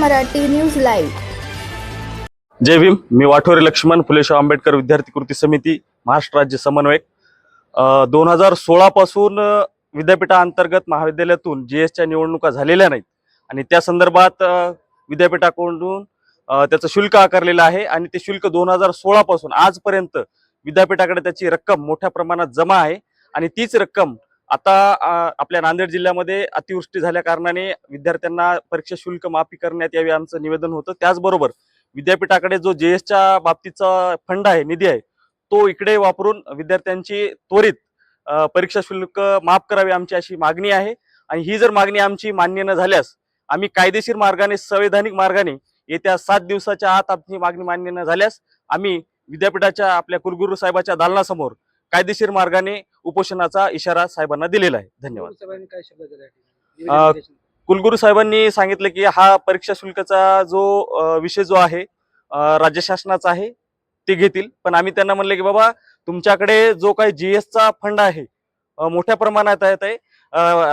Marathi news live. जय भीम मी वाठोरे लक्ष्मण फुलेशाह आंबेडकर विद्यार्थी कृती समिती महाराष्ट्र राज्य समन्वयक. दोन हजार सोळा पासून विद्यापीठाअंतर्गत महाविद्यालयातून जी एसच्या निवडणुका झालेल्या नाहीत. आणि त्या संदर्भात विद्यापीठाकडून त्याचं शुल्क आकारलेलं आहे आणि ते शुल्क दोन हजार सोळा पासून आजपर्यंत विद्यापीठाकडे त्याची रक्कम मोठ्या प्रमाणात जमा आहे. आणि तीच रक्कम आता आपल्या नांदेड जिल्ह्यामध्ये अतिवृष्टी झाल्या कारणाने विद्यार्थ्यांना परीक्षा शुल्क माफी करण्यात यावी आमचं निवेदन होतं. त्याचबरोबर विद्यापीठाकडे जो जेएसच्या बाबतीचा फंड आहे निधी आहे तो इकडे वापरून विद्यार्थ्यांची त्वरित परीक्षा शुल्क माफ करावी आमची अशी मागणी आहे. आणि ही जर मागणी आमची मान्य न झाल्यास आम्ही कायदेशीर मार्गाने संवैधानिक मार्गाने येत्या सात दिवसाच्या आत आमची मागणी मान्य न झाल्यास आम्ही विद्यापीठाच्या आपल्या कुलगुरू साहेबाच्या दालनासमोर कायदेशीर मार्गाने उपोषणाचा इशारा साहेबांना दिलेला आहे. धन्यवाद. कुलगुरू साहेबांनी सांगितलं की हा परीक्षा शुल्काचा जो विषय जो आहे राज्य शासनाचा आहे ते घेतील. पण आम्ही त्यांना म्हणले की बाबा तुमच्याकडे जो काही जीएसचा फंड आहे मोठ्या प्रमाणात येत आहे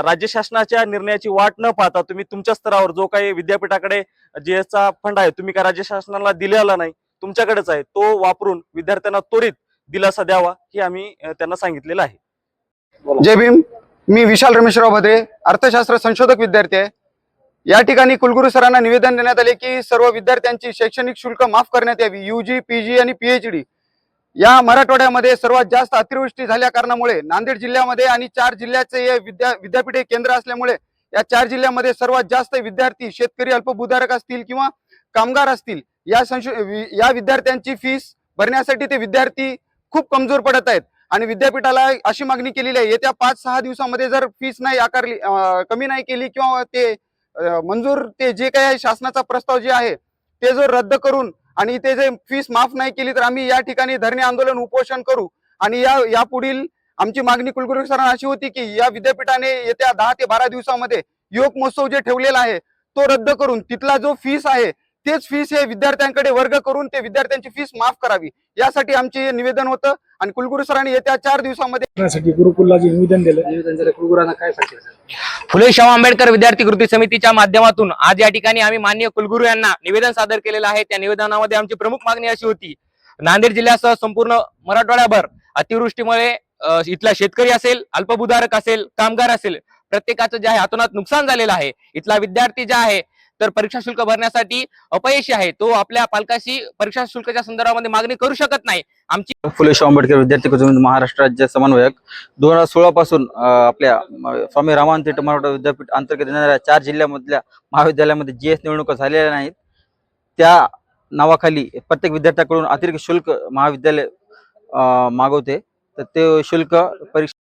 राज्य शासनाच्या निर्णयाची वाट न पाहता तुम्ही तुमच्या स्तरावर जो काही विद्यापीठाकडे जीएसचा फंड आहे तुम्ही काय राज्य शासनाला दिलेला नाही तुमच्याकडेच आहे तो वापरून विद्यार्थ्यांना त्वरित दिलासा द्यावा हे आम्ही त्यांना सांगितलेलं आहे. जय भीम. मी विशाल रमेशराव भद्रे अर्थशास्त्र संशोधक विद्यार्थी आहे. या ठिकाणी कुलगुरू सरांना निवेदन देण्यात आले की सर्व विद्यार्थ्यांची शैक्षणिक शुल्क माफ करण्यात यावी. युजी पीजी आणि पीएचडी या मराठवाड्यामध्ये सर्वात जास्त अतिवृष्टी झाल्या कारणामुळे नांदेड जिल्ह्यामध्ये आणि चार जिल्ह्याचे हे विद्या विद्यापीठे केंद्र असल्यामुळे या चार जिल्ह्यामध्ये सर्वात जास्त विद्यार्थी शेतकरी अल्पभूधारक असतील किंवा कामगार असतील या संशो या विद्यार्थ्यांची फीस भरण्यासाठी ते विद्यार्थी खूप कमजोर पडत आहेत. आणि विद्यापीठाला अशी मागणी केलेली आहे येत्या पाच सहा दिवसामध्ये जर फीस नाही आकारली कमी नाही केली किंवा ते मंजूर ते जे काही आहे शासनाचा प्रस्ताव जे आहे ते जर रद्द करून आणि ते जे फीस माफ नाही केली तर आम्ही या ठिकाणी धरणे आंदोलन उपोषण करू. आणि या यापुढील आमची मागणी कुलगुरू सरांना अशी होती की या विद्यापीठाने येत्या दहा ते बारा दिवसामध्ये योग महोत्सव जे ठेवलेला आहे तो रद्द करून तिथला जो फीस आहे तेच फीस हे विद्यार्थ्यांकडे वर्ग करून ते विद्यार्थ्यांची फीस माफ करावी. यासाठी आमचे निवेदन होतं आणि कुलगुरू सरांनी येत्या चार दिवसामध्ये गुरुकुलला जे निवेदन दिलं. निवेदन जरा कुलगुरांना काय सांगितलं फुले शाहू आंबेडकर विद्यार्थी कृती समितीच्या माध्यमातून आज या ठिकाणी आम्ही माननीय कुलगुरू यांना निवेदन सादर केलेलं आहे. त्या निवेदनामध्ये आमची प्रमुख मागणी अशी होती नांदेड जिल्ह्यासह संपूर्ण मराठवाड्याभर अतिवृष्टीमुळे इथला शेतकरी असेल अल्पभूधारक असेल कामगार असेल प्रत्येकाचं जे आहे हातोनात नुकसान झालेलं आहे. इथला विद्यार्थी जे आहे तर परीक्षा शुल्क भरण्यासाठी अपयशी आहे. तो आपल्या पालकाशी परीक्षा शुल्काच्या संदर्भामध्ये मागणी करू शकत नाही. आमची फुले शाह आंबेडकर विद्यार्थी कुटुंब महाराष्ट्र राज्य समन्वयक. दोन हजार सोळा पासून आपल्या स्वामी रामानंद मराठा विद्यापीठ अंतर्गत येणाऱ्या चार जिल्ह्यामधल्या महाविद्यालयामध्ये जी एस निवडणुका झालेल्या नाहीत. त्या नावाखाली प्रत्येक विद्यार्थ्याकडून अतिरिक्त शुल्क महाविद्यालय मागवते. तर ते शुल्क परीक्षा